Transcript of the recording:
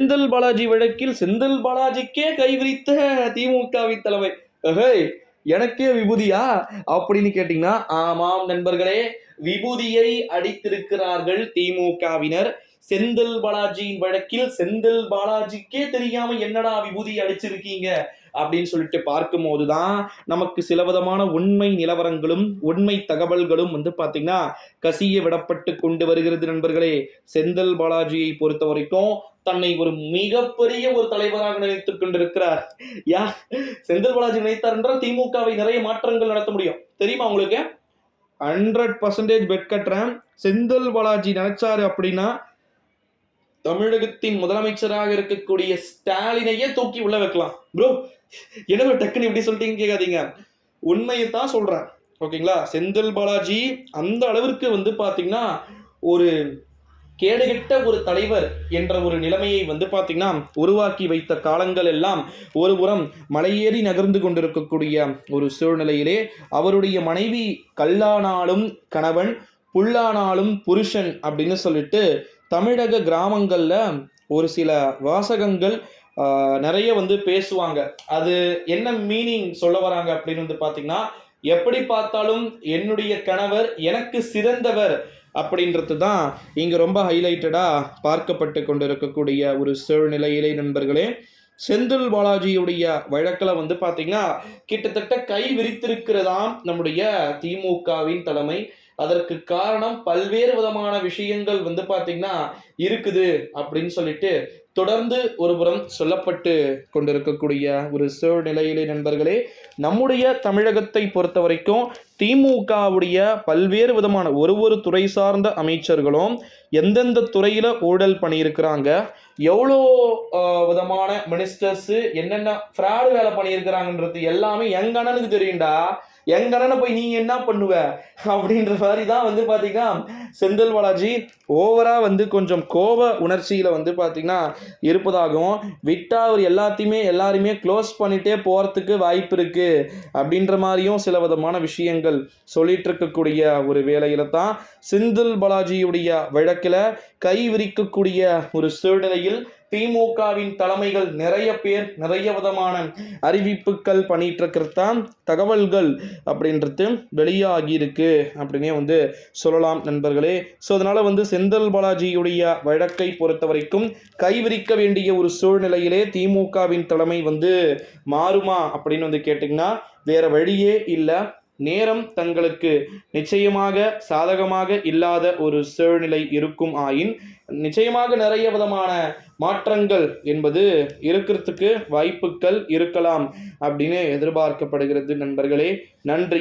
செந்தில் பாலாஜி வழக்கில் செந்தில் பாலாஜிக்கே கைவிரித்த திமுகவின் தலைமை. ஹேய் எனக்கே விபூதியா? அப்படின்னு கேட்டீங்கன்னா ஆமாம் நண்பர்களே விபூதியை அடித்திருக்கிறார்கள் திமுகவினர். செந்தில் பாலாஜியின் வழக்கில் செந்தில் பாலாஜிக்கே தெரியாம என்னடா விபூதி அடிச்சிருக்கீங்க அப்படின்னு சொல்லிட்டு பார்க்கும் போதுதான் நமக்கு சில விதமான உண்மை நிலவரங்களும் உண்மை தகவல்களும் வந்து பாத்தீங்கன்னா கசிய விடப்பட்டு கொண்டு வருகிறது நண்பர்களே. செந்தில் பாலாஜியை பொறுத்த வரைக்கும் தன்னை ஒரு மிகப்பெரிய ஒரு தலைவராக நினைத்துக் கொண்டிருக்கிறார். யா செந்தில் பாலாஜி நினைத்தார் என்றால் திமுகவை நிறைய மாற்றங்கள் நடத்த முடியும். தெரியுமா உங்களுக்கு? ஹண்ட்ரட் பர்சன்டேஜ் பெட் கட்டுறேன். செந்தில் பாலாஜி நினைச்சாரு அப்படின்னா தமிழகத்தின் முதலமைச்சராக இருக்கக்கூடிய ஸ்டாலினையே தூக்கி உள்ள வைக்கலாம். ப்ரோ என்ன டக்குன்னு இப்படி சொல்லிட்டீங்க கேட்காதீங்க. உண்மையை தான் சொல்றேன். ஓகேங்களா செந்தில் பாலாஜி அந்த அளவிற்கு வந்து பார்த்தீங்கன்னா ஒரு கேடுகெட்ட ஒரு தலைவர் என்ற ஒரு நிலைமையை வந்து பார்த்திங்கன்னா உருவாக்கி வைத்த காலங்கள் எல்லாம் ஒருபுறம் மலையேறி நகர்ந்து கொண்டிருக்கக்கூடிய ஒரு சூழ்நிலையிலே அவருடைய மனைவி கல்லானாலும் கணவன் புல்லானாலும் புருஷன் அப்படின்னு சொல்லிட்டு தமிழக கிராமங்களில் ஒரு சில வாசகங்கள் நிறைய வந்து பேசுவாங்க. அது என்ன மீனிங் சொல்ல வராங்க அப்படின்னு வந்து பார்த்தீங்கன்னா எப்படி பார்த்தாலும் என்னுடைய கணவர் எனக்கு சிறந்தவர் அப்படின்றது தான் இங்கே ரொம்ப ஹைலைட்டடாக பார்க்கப்பட்டு கொண்டிருக்கக்கூடிய ஒரு சூழ்நிலையிலே நண்பர்களே. செந்தில் பாலாஜியுடைய வழக்கில் வந்து பார்த்தீங்கன்னா கிட்டத்தட்ட கை விரித்திருக்கிறதாம் நம்முடைய திமுகவின் தலைமை. அதற்கு காரணம் பல்வேறு விதமான விஷயங்கள் வந்து பார்த்தீங்கன்னா இருக்குது அப்படின்னு சொல்லிட்டு தொடர்ந்து ஒருபுறம் சொல்லப்பட்டு கொண்டிருக்கக்கூடிய ஒரு சூழ்நிலையிலே நண்பர்களே நம்முடைய தமிழகத்தை பொறுத்த வரைக்கும் திமுகவுடைய பல்வேறு விதமான ஒரு ஒரு துறை சார்ந்த அமைச்சர்களும் எந்தெந்த துறையில் ஊழல் பண்ணியிருக்கிறாங்க எவ்வளோ விதமான மினிஸ்டர்ஸு என்னென்ன ஃப்ராடு வேலை பண்ணியிருக்கிறாங்கன்றது எல்லாமே எங்க அண்ணனுக்கு தெரியும்டா. எங்க அண்ணனை போய் நீ என்ன பண்ணுவ? அப்படின்ற மாதிரி தான் வந்து பார்த்தீங்கன்னா செந்தில் பாலாஜி ஓவராக வந்து கொஞ்சம் கோப உணர்ச்சியில் வந்து பார்த்தீங்கன்னா இருப்பதாகவும் விட்டா அவர் எல்லாத்தையுமே எல்லாருமே க்ளோஸ் பண்ணிட்டே போகிறதுக்கு வாய்ப்பு இருக்கு அப்படின்ற மாதிரியும் சில விதமான விஷயங்கள் சொல்லிட்டு இருக்கக்கூடிய ஒரு வேலையில் தான் செந்தில் பாலாஜியுடைய வழக்கில் கை விரிக்கக்கூடிய ஒரு சூழ்நிலையில் திமுகவின் தலைமைகள் நிறைய பேர் நிறைய விதமான அறிவிப்புகள் பண்ணிட்டு இருக்கிறதான் தகவல்கள் அப்படின்றது வெளியாகி இருக்கு அப்படின்னே வந்து சொல்லலாம் நண்பர்களே. ஸோ அதனால வந்து செந்தல் பாலாஜியுடைய வழக்கை பொறுத்த வரைக்கும் கைவிரிக்க வேண்டிய ஒரு சூழ்நிலையிலே திமுகவின் தலைமை வந்து மாறுமா அப்படின்னு வந்து கேட்டிங்கன்னா வேற வழியே இல்லை. நேரம் தங்களுக்கு நிச்சயமாக சாதகமாக இல்லாத ஒரு சூழ்நிலை இருக்கும் ஆயின் நிச்சயமாக நிறைய விதமான மாற்றங்கள் என்பது இருக்கிறதுக்கு வாய்ப்புகள் இருக்கலாம் அப்படின்னு எதிர்பார்க்கப்படுகிறது நண்பர்களே. நன்றி.